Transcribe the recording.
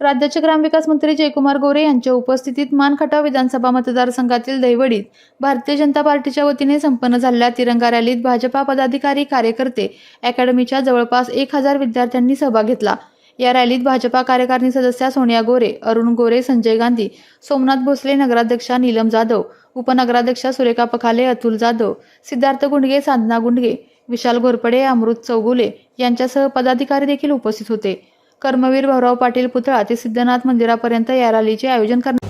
राज्याचे ग्रामविकास मंत्री जयकुमार गोरे यांच्या उपस्थितीत मानखटाव विधानसभा मतदारसंघातील दैवडीत भारतीय जनता पार्टीच्या वतीने संपन्न झालेल्या तिरंगा रॅलीत भाजपा पदाधिकारी कार्यकर्ते अकॅडमीच्या जवळपास एक हजार विद्यार्थ्यांनी सहभाग घेतला. या रॅलीत भाजपा कार्यकारिणी सदस्या सोनिया गोरे अरुण गोरे संजय गांधी सोमनाथ भोसले नगराध्यक्षा नीलम जाधव उपनगराध्यक्षा सुरेखा पखाले अतुल जाधव सिद्धार्थ गुंडगे साधना गुंडगे विशाल घोरपडे अमृत चौगुले यांच्यासह पदाधिकारी देखील उपस्थित होते. कर्मवीर भाऊराव पाटील पुतळा ते सिद्धनाथ मंदिरापर्यंत या रॅलीचे आयोजन करण्यात